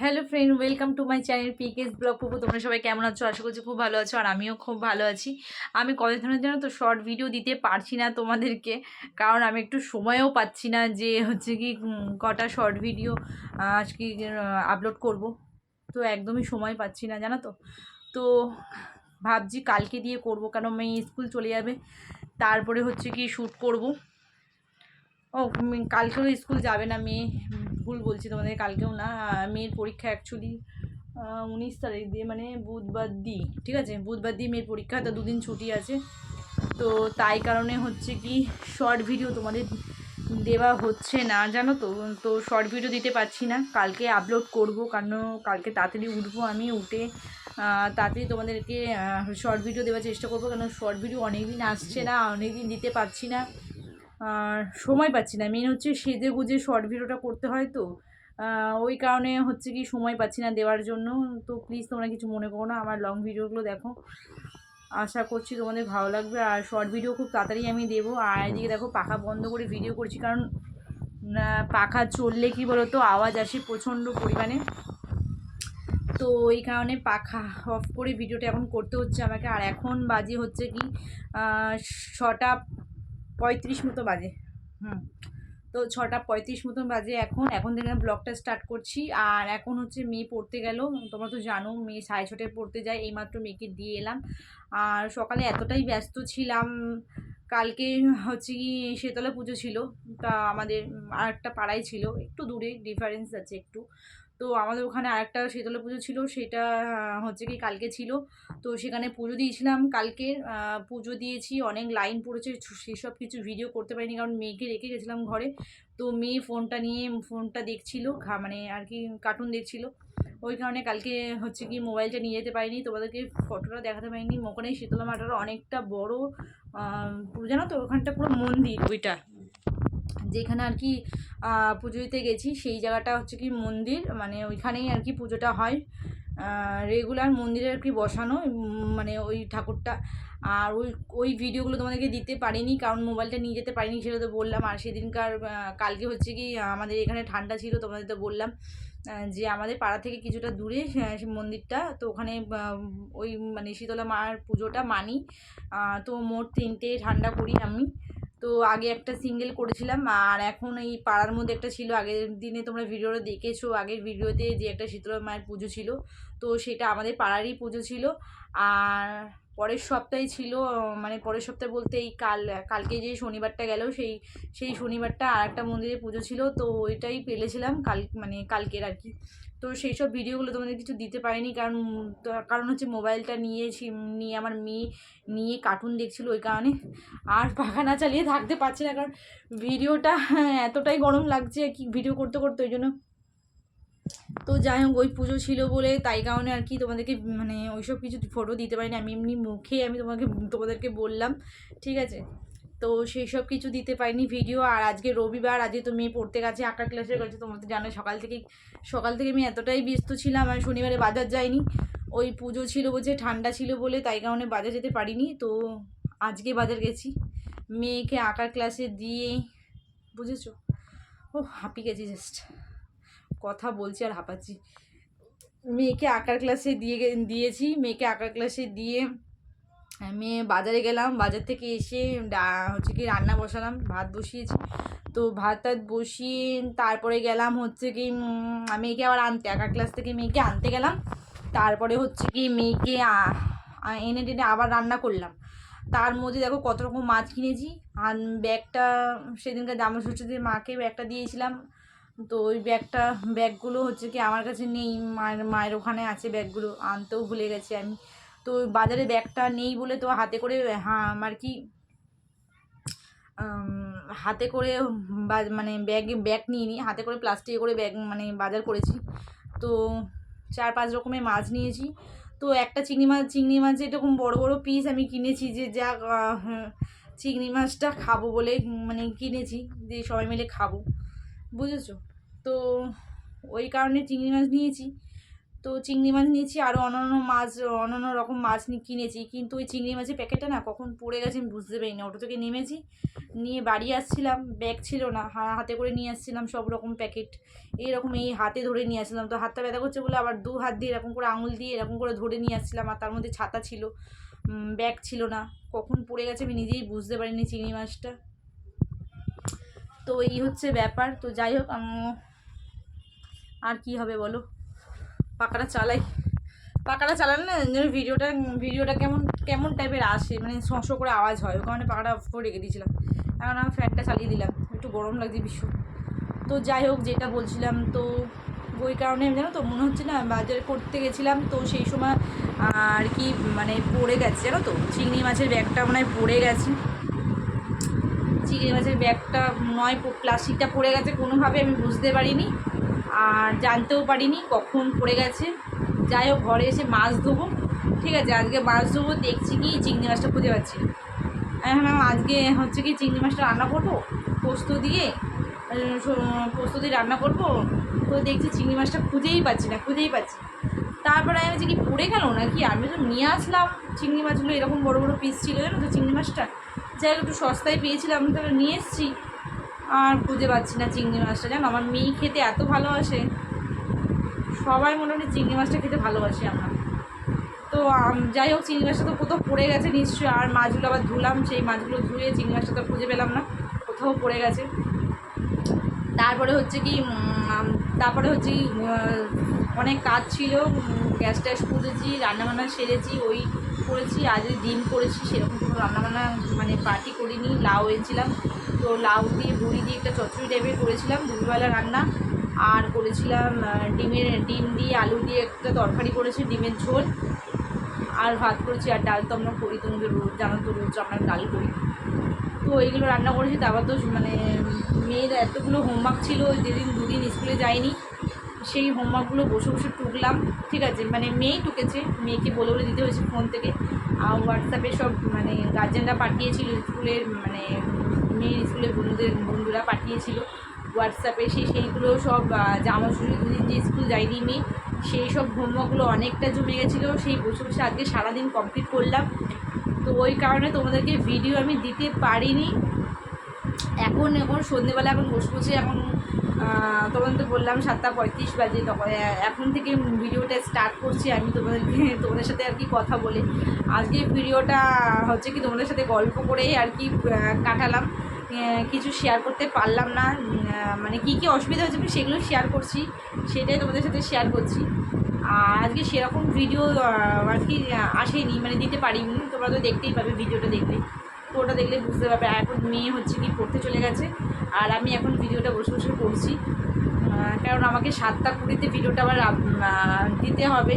Hello friend welcome to my channel PK's blog পুকু তোমরা সবাই কেমন আছো? আশা করছি খুব ভালো আছো, আর আমিও খুব ভালো আছি। আমি ধরনের জন্য তো শর্ট ভিডিও দিতে পারছি না তোমাদেরকে, কারণ আমি একটু সময়ও পাচ্ছি না যে হচ্ছে কি কটা শর্ট ভিডিও আজকে আপলোড করব। তো একদমই সময় পাচ্ছি না, জানো তো? তো ভাবছি কালকে দিয়ে করব, কারণ মেয়ে স্কুল চলে যাবে। তারপরে হচ্ছে কি শ্যুট করব। ও কালকেও স্কুল যাবে না, মেয়ে। ভুল বলছি তোমাদের, কালকেও না। মেয়ের পরীক্ষা অ্যাকচুয়ালি উনিশ তারিখ দিয়ে মানে বুধবার দিই, ঠিক আছে? বুধবার দিয়ে মেয়ের পরীক্ষা, তো দুদিন ছুটি আছে। তো তাই কারণে হচ্ছে কি শর্ট ভিডিও তোমাদের দেওয়া হচ্ছে না, জানো তো? তো শর্ট ভিডিও দিতে পারছি না। কালকে আপলোড করব, কারণ কালকে তাড়াতাড়ি উঠবো আমি, উঠে তাড়াতাড়ি তোমাদেরকে শর্ট ভিডিও দেওয়ার চেষ্টা করব কারণ শর্ট ভিডিও অনেক দিন আসছে না অনেক দিন দিতে পারছি না। সময় পাচ্ছি না। মেন হচ্ছে সেজে গুজে শর্ট ভিডিওটা করতে হয় তো। ওই কারণে হচ্ছে কি সময় পাচ্ছি না দেওয়ার জন্য। তো প্লিজ তোমরা কিছু মনে করো না, আমার লং ভিডিওগুলো দেখো। আশা করছি তোমাদের ভালো লাগবে। আর শর্ট ভিডিও খুব তাড়াতাড়ি আমি দেবো। আর এদিকে দেখো পাখা বন্ধ করে ভিডিও করছি কারণ পাখা চললে কি বলো তো আওয়াজ আসে প্রচণ্ড পরিমাণে। তো এই কারণে পাখা অফ করে ভিডিওটা এখন করতে হচ্ছে আমাকে। আর এখন বাজে হচ্ছে কি ছটা পঁয়ত্রিশ মতো বাজে। হুম। তো ছটা পঁয়ত্রিশ মতন বাজে এখন। এখন থেকে ব্লগটা স্টার্ট করছি। আর এখন হচ্ছে মেয়ে পড়তে গেল। তোমরা তো জানো মেয়ে সাড়ে ছটায় পড়তে যায়। এইমাত্র মেয়েকে দিয়ে এলাম। আর সকালে এতটাই ব্যস্ত ছিলাম। কালকে হচ্ছে কি শীতলা পুজো ছিল। তা আমাদের আর একটা পাড়ায় ছিল। একটু দূরে ডিফারেন্স আছে একটু। তো আমাদের ওখানে আরেকটা শীতলা পুজো ছিল, সেটা হচ্ছে কি কালকে ছিল। তো সেখানে পুজো দিয়েছিলাম কালকে পুজো দিয়েছি, অনেক লাইন পড়েছে সেসব কিছু ভিডিও করতে পারিনি কারণ মেয়েকে রেখে গেছিলাম ঘরে। তো মেয়ে ফোনটা নিয়ে, ফোনটা দেখছিল মানে আর কি কার্টুন দেখছিল। ওই কারণে কালকে হচ্ছে কি মোবাইলটা নিয়ে যেতে পারিনি, তোমাদেরকে ফটোটা দেখাতে পারিনি। ওখানে শীতলা মাটার অনেকটা বড় পুরো জানো তো, ওখানটা পুরো মন্দির। ওইটা। যেখানে আর কি পুজো দিতে গেছি, সেই জায়গাটা হচ্ছে কি মন্দির মানে ওইখানেই আর কি পুজোটা হয়। রেগুলার মন্দিরে আর কি বসানো মানে ওই ঠাকুরটা। আর ওই ওই ভিডিওগুলো তোমাদেরকে দিতে পারিনি, কারণ মোবাইলটা নিয়ে যেতে পারিনি সেটা তো বললাম। আর সেদিনকার কালকে হচ্ছে কি, আমাদের এখানে ঠান্ডা ছিল, তোমাদের তো বললাম যে আমাদের পাড়া থেকে কিছুটা দূরে মন্দিরটা, তো ওখানে ওই মানে শীতলা মার পুজোটা মানি। তো মোট তিনটে ঠান্ডা করি আমি। তো আগে একটা সিঙ্গেল করেছিলাম আর এখন এই পাড়ার মধ্যে একটা ছিল। আগের দিনে তোমরা ভিডিওটা দেখেছ, আগের ভিডিওতে যে একটা শীতলা মায়ের পুজো ছিল। তো সেটা আমাদের পাড়ারই পুজো ছিল। আর পরের সপ্তাহে ছিল মানে পরের সপ্তাহে বলতে এই কাল, কালকে যে শনিবারটা গেল, সেই সেই শনিবারটা আর একটা মন্দিরে পুজো ছিল। তো ওইটাই পেলেছিলাম কাল মানে কালকের আর কি। তো সেই সব ভিডিওগুলো তোমাদের কিছু দিতে পারিনি, কারণ কারণ হচ্ছে মোবাইলটা নিয়েছি নিয়ে আমার মেয়ে নিয়ে কার্টুন দেখছিল ওই কারণে আর পাখা না চালিয়ে থাকতে পারছি না, কারণ ভিডিওটা এতটাই গরম লাগছে কি ভিডিও করতে করতে ওই জন্য। তো যাই হোক, ওই পুজো ছিল বলে তাই কারণে আর কি তোমাদেরকে মানে ওইসব কিছু ফটো দিতে পারিনি, আমি এমনি মুখে আমি তোমাকে, তোমাদেরকে বললাম, ঠিক আছে? তো সেই সব কিছু দিতে পারিনি ভিডিও আর আজকে রবিবার, আজকে তো মেয়ে পড়তে গেছে, আঁকার ক্লাসে গেছে তোমরা তো জানো, সকাল থেকে সকাল থেকে আমি এতটাই ব্যস্ত ছিলাম আর শনিবারে বাজার যাইনি। ওই পুজো ছিল বলছে, ঠান্ডা ছিল বলে, তাই কারণে বাজার যেতে পারিনি। তো আজকে বাজার গেছি। মেয়েকে আঁকার ক্লাসে দিয়ে, বুঝেছ? ও হাঁপি গেছি জাস্ট কথা বলছি আর হাঁপাচ্ছি। মেয়েকে আঁকার ক্লাসে দিয়ে দিয়েছি। মেয়েকে আঁকার ক্লাসে দিয়ে আমি বাজারে গেলাম, বাজার থেকে এসে হচ্ছে কি রান্না বসালাম, ভাত বসিয়েছি। তো ভাত টাত বসিয়ে তারপরে গেলাম হচ্ছে কি মেয়েকে আবার আনতে, একা ক্লাস থেকে মেয়েকে আনতে গেলাম। তারপরে হচ্ছে কি মেয়েকে এনে টেনে আবার রান্না করলাম। তার মধ্যে দেখো কত রকম মাছ কিনেছি। আর ব্যাগটা, সেদিনকার জামা ষষ্ঠীতে মাকে ব্যাগটা দিয়েছিলাম। তো ওই ব্যাগটা, ব্যাগগুলো হচ্ছে কি আমার কাছে নেই, মায়ের মায়ের ওখানে আছে ব্যাগগুলো, আনতেও ভুলে গেছি আমি। তো বাজারে ব্যাগটা নেই বলে তো হাতে করে হ্যাঁ আর কি হাতে করে মানে ব্যাগ ব্যাগ নিয়ে নিই হাতে করে প্লাস্টিকে করে ব্যাগ মানে বাজার করেছি। তো চার পাঁচ রকমের মাছ নিয়েছি। তো একটা চিংড়ি মাছ চিংড়ি মাছ এরকম বড় বড় পিস আমি কিনেছি যে যা চিংড়ি মাছটা খাব বলে মানে কিনেছি, যে সবাই মিলে খাব। বুঝেছ? তো ওই কারণে চিংড়ি মাছ নিয়েছি। তো চিংড়ি মাছ নিয়েছি আরও অন্যান্য মাছ, অন্যান্য রকম মাছ নি- কিনেছি। কিন্তু ওই চিংড়ি মাছের প্যাকেটটা না কখন পড়ে গেছে আমি বুঝতে পারিনি। অটো থেকে নেমেছি, নিয়ে বাড়ি আসছিলাম, ব্যাগ ছিল না হাতে করে নিয়ে আসছিলাম সব রকম প্যাকেট। এইরকম এই হাতে ধরে নিয়ে আসছিলাম। তো হাতটা ব্যথা করছে বলে আবার দু হাত দিয়ে এরকম করে আঙুল দিয়ে এরকম করে ধরে নিয়ে আসছিলাম আর তার মধ্যে ছাতা ছিল। ব্যাগ ছিল না। কখন পড়ে গেছে আমি নিজেই বুঝতে পারিনি চিংড়ি মাছটা। তো এই হচ্ছে ব্যাপার। তো যাই হোক আর কি হবে বলো? পাকাটা চালাই। পাকাটা চালালে না যেন ভিডিওটা ভিডিওটা কেমন কেমন টাইপের আসে মানে শস্য করে আওয়াজ হয়। ওই কারণে পাকাটা অফ করে রেখে দিয়েছিলাম। এখন আমি ফ্যানটা চালিয়ে দিলাম। একটু গরম লাগছে ভীষণ। তো যাই হোক, যেটা বলছিলাম, তো ওই কারণে জানো তো মনে হচ্ছে না বাজার করতে গেছিলাম, তো সেই সময় আর কি মানে পড়ে গেছে, জানো তো? চিংড়ি মাছের ব্যাগটা মনে হয় পড়ে গেছে। চিংড়ি মাছের ব্যাগটা নয়, প্লাস্টিকটা পড়ে গেছে, কোনোভাবে আমি বুঝতে পারিনি। আর জানতেও পারিনি কখন পড়ে গেছে। যাই হোক, ঘরে এসে মাছ ধোবো। ঠিক আছে, আজকে মাছ ধোবো, দেখছি কি চিংড়ি মাছটা খুঁজে পাচ্ছি। হ্যাঁ আমি আজকে হচ্ছে কি চিংড়ি মাছটা রান্না করব? পোস্ত দিয়ে পোস্ত দিয়ে রান্না করব। তো দেখছি চিংড়ি মাছটা খুঁজেই পাচ্ছি না, খুঁজেই পাচ্ছি। তারপরে আমি বলছি, কি পড়ে গেল নাকি? আমি তো নিয়ে আসলাম। চিংড়ি মাছগুলো এরকম বড় বড় পিস ছিল, জানো তো, চিংড়ি মাছটা? যাই একটু সস্তায় পেয়েছিলাম, তাহলে নিয়ে এসেছি। আর খুঁজে পাচ্ছি না চিংড়ি মাছটা। জানো, আমার মেয়ে খেতে এত ভালোবাসে। সবাই মোটামুটি চিংড়ি মাছটা খেতে ভালোবাসি আমরা। তো যাই হোক, চিংড়ি মাছটা তো কোথাও পড়ে গেছে নিশ্চয়ই। আর মাছগুলো আবার ধুলাম, সেই মাছগুলো ধুয়ে চিংড়ি মাছটা তো খুঁজে পেলাম না। কোথাও পড়ে গেছে। তারপরে হচ্ছে কি তারপরে হচ্ছে কি অনেক কাজ ছিল। গ্যাস ট্যাস পুড়েছি রান্নাবান্না সেরেছি, ওই করেছি আজ ডিম করেছি, সেরকম কোনো রান্নাবান্না মানে পার্টি করিনি, লাউ এনেছিলাম। তো লাউ দিয়ে বড়ি দিয়ে একটা চচ্চড়ি টাইপের করেছিলাম দুপুরবেলা রান্না। আর করেছিলাম ডিমের, ডিম দিয়ে আলু দিয়ে একটা তরকারি করেছি, ডিমের ঝোল। আর ভাত করেছি, আর ডাল তো আমরা করি, তোমাদের রোজ, জানো তো রোজ আমরা ডাল করি। তো এইগুলো রান্না করেছি, তারপর তো মানে মেয়ের এতগুলো হোমওয়ার্ক ছিল যেদিন দুদিন স্কুলে যায়নি, সেই হোমওয়ার্কগুলো বসে বসে টুকলাম। ঠিক আছে মানে মেয়েই টুকেছে, মেয়েকে বলে বলে দিতে হয়েছে ফোন থেকে। আর হোয়াটসঅ্যাপে সব মানে গার্জেনরা পাঠিয়েছিল স্কুলের মানে মেয়ের স্কুলের বন্ধুদের, বন্ধুরা পাঠিয়েছিল হোয়াটসঅ্যাপে সেই সেইগুলো সব জামা ষষ্ঠী দুদিন যে স্কুল যায়নি মেয়ে সেই সব হোমওয়ার্কগুলো অনেকটা জমে গেছিল। সেই বসে বসে আজকে সারাদিন কমপ্লিট করলাম। তো ওই কারণে তোমাদেরকে ভিডিও আমি দিতে পারিনি। এখন এখন সন্ধেবেলা এখন বসে বসে এখন তোমাদের তো বললাম সাতটা পঁয়ত্রিশ বাজে তখন এখন থেকে ভিডিওটা স্টার্ট করছি। আমি তোমাদেরকে, তোমাদের সাথে আর কি কথা বলে। আজকে ভিডিওটা হচ্ছে কি তোমাদের সাথে গল্প করেই আর কি কাটালাম। কিছু শেয়ার করতে পারলাম না। মানে কী কী অসুবিধা হয়েছে আমি সেগুলো শেয়ার করছি, সেটাই তোমাদের সাথে শেয়ার করছি। আর আজকে সেরকম ভিডিও আর কি আসেনি মানে দিতে পারিনি। তোমরা তো দেখতেই পাবে ভিডিওটা দেখলে। তো ওটা দেখলে বুঝতে পারবে এখন মেয়ে হচ্ছে কি, পড়তে চলে গেছে। আর আমি এখন ভিডিওটা বসে বসে করছি। কারণ আমাকে সাতটা কুড়িতে ভিডিওটা আবার দিতে হবে।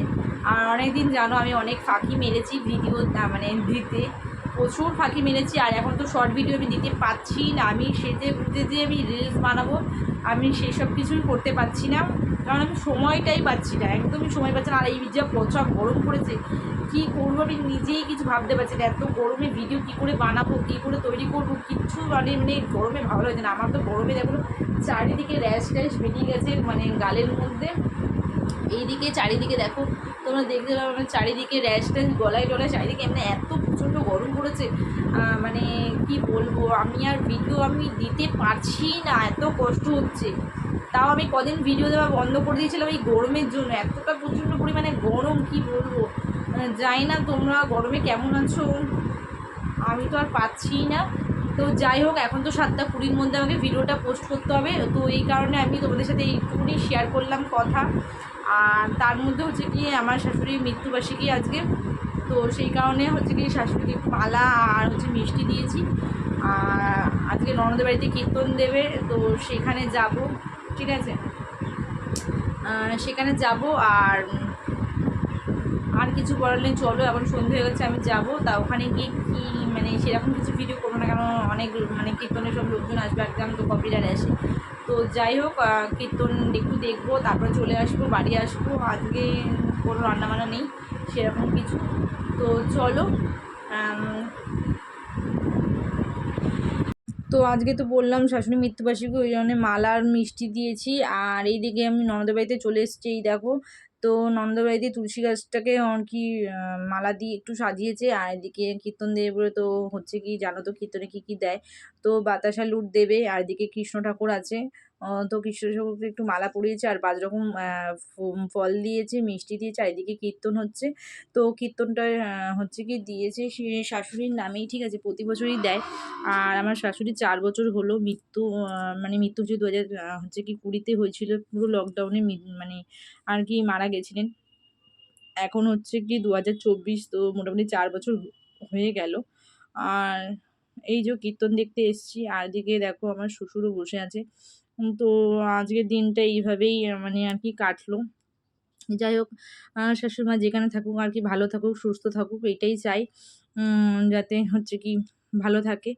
আর অনেক দিন জানো আমি অনেক ফাঁকি মেরেছি ভিডিও মানে দিতে। প্রচুর ফাঁকি মেরেছি, আর এখন তো শর্ট ভিডিও আমি দিতে পাচ্ছি না। আমি সেজে বুঝে যে আমি রিলস বানাবো, আমি সেই সব কিছুই করতে পারছি না। কারণ আমি সময়টাই পাচ্ছি না, একদমই সময় পাচ্ছি না। আর এই যা পচা গরম পড়েছে, কী করব আমি নিজেই কিছু ভাবতে পারছি না। এত গরমে ভিডিও কী করে বানাবো, কী করে তৈরি করব, কিচ্ছু মানে মানে গরমে ভালো লাগছে না। আমার তো গরমে দেখো, চারিদিকে র্যাশ ট্যাশ বেরিয়ে গেছে মানে গালের মধ্যে। এইদিকে, চারিদিকে দেখো, তোমরা দেখতে পাবে আমার চারিদিকে র্যাশ ট্যাশ গলায় টলায়, চারিদিকে এমনি এত প্রচণ্ড গরম পড়েছে মানে কি বলব, আমি আর ভিডিও আমি দিতে পারছি না, এত কষ্ট হচ্ছে। তাও আমি কদিন ভিডিও দেওয়া বন্ধ করে দিয়েছিলাম এই গরমের জন্য, এতটা প্রচণ্ড পরিমাণে গরম, কি বলব? মানে জানি না তোমরা, গরমে কেমন আছো? আমি তো আর পাচ্ছি না। তো যাই হোক, এখন তো সাতটা কুড়ির মধ্যে আমাকে ভিডিওটা পোস্ট করতে হবে, তো এই কারণে আমি তোমাদের সাথে একটুখানি শেয়ার করলাম কথা। আর তার মধ্যে হচ্ছে কি, আমার শাশুড়ির মৃত্যুবার্ষিকী আজকে। তো সেই কারণে হচ্ছে কি শাশুড়িকে পালা আর হচ্ছে মিষ্টি দিয়েছি। আর আজকে ননদের বাড়িতে কীর্তন দেবে, তো সেখানে যাব, ঠিক আছে? সেখানে যাব আর আর কিছু করার নেই, চলো, এখন সন্ধে হয়ে গেছে, আমি যাব। তা ওখানে গিয়ে কি মানে সেরকম কিছু ভিডিও করব না, কেন অনেক মানে কীর্তনের সব লোকজন আসবে, একদম তো কপিরার আসে। তো যাই হোক কীর্তন একটু দেখব, তারপরে চলে আসব, বাড়ি আসব। আজকে কোনো রান্নাবান্না নেই। সেরকম কিছু। তো চলো তো আজকে তো বললাম শাশুড়ি মৃত্যুবার্ষিকী, ওই জন্য মালার মিষ্টি দিয়েছি। আর এইদিকে আমি ননদের বাড়িতে চলে এসেছি, এই দেখো। তো নন্দবাড়িতে তুলসী গাছটাকে কি মালা দিয়ে একটু সাজিয়েছে। আর এদিকে কীর্তন দেবে বলে তো হচ্ছে কি, জানো তো কীর্তনে কী কী দেয়। তো বাতাসা লুট দেবে, আর এদিকে কৃষ্ণ ঠাকুর আছে। তো কৃষ্ণ ঠাকুরকে একটু মালা পরিয়েছে আর পাঁচ রকম ফল দিয়েছে, মিষ্টি দিয়েছে, আর এদিকে কীর্তন হচ্ছে। তো কীর্তনটা হচ্ছে কি দিয়েছে সে শাশুড়ির নামেই ঠিক আছে, প্রতি বছরই দেয়। আর আমার শাশুড়ি চার বছর হলো মৃত্যু মানে মৃত্যু হচ্ছে দু হাজার হচ্ছে কি কুড়িতে হয়েছিল, পুরো লকডাউনে মানে আর কি মারা গেছিলেন। এখন হচ্ছে কি দু হাজার চব্বিশ, তো মোটামুটি চার বছর হয়ে গেল। আর এই যে কীর্তন দেখতে এসেছি, আর এদিকে দেখো আমার শ্বশুরও বসে আছে। তো আজকের দিনটা এইভাবেই মানে আর কি কাটলো। যাই হোক শাশুড়িমা শাশুড়ি যেখানে থাকুক আর কি ভালো থাকুক, সুস্থ থাকুক, এটাই চাই। যাতে হচ্ছে কি ভালো থাকে।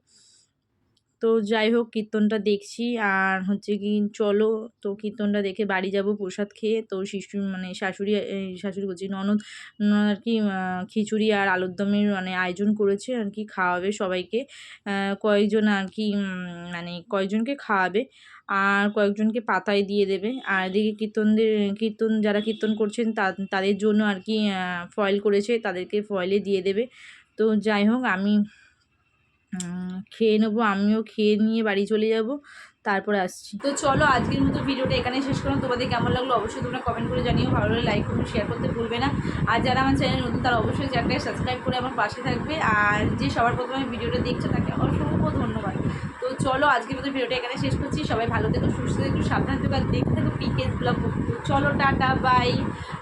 তো যাই হোক, কীর্তনটা দেখছি। আর হচ্ছে কি, চলো, তো কীর্তনটা দেখে বাড়ি যাব প্রসাদ খেয়ে। তো শিশু মানে শাশুড়ি শাশুড়ি বলছি, ননদ, আর কি খিচুড়ি আর আলুর দমের মানে আয়োজন করেছে, আর কি, খাওয়াবে সবাইকে। কয়েকজন আর কি মানে কয়েকজনকে খাওয়াবে, আর কয়েকজনকে পাতায় দিয়ে দেবে। আর এদিকে কীর্তনদের, কীর্তন, যারা কীর্তন করছেন তাদের জন্য আর কি ফয়েল করেছে, তাদেরকে ফয়েলে দিয়ে দেবে। তো যাই হোক, আমি খেয়ে নেব, আমিও খেয়ে নিয়ে বাড়ি চলে যাব, তারপরে আসছি। তো চলো আজকের মতো ভিডিওটা এখানে শেষ করলাম। তোমাদের কেমন লাগল অবশ্যই তোমরা কমেন্ট করে জানিও, ভালো লাগলে লাইক করুন শেয়ার করতে ভুলবে না। আর যারা আমার চ্যানেল নতুন, তারা অবশ্যই চ্যানেলটা সাবস্ক্রাইব করে আমার পাশে থাকবে। আর যে সবার প্রথমে ভিডিওটা দেখছে, তাকে অসংখ্য ধন্যবাদ। তো চলো আজকের মতো ভিডিওটা এখানে শেষ করছি। সবাই ভালো থেকো, সুস্থ থেকো, সাবধানে থেকো, আর দেখতে থাকো পিকেস ব্লগ চলো টাটা বাই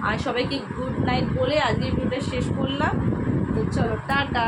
আর সবাইকে গুড নাইট বলে আজকের ভিডিওটা শেষ করলাম। তো চলো টাটা।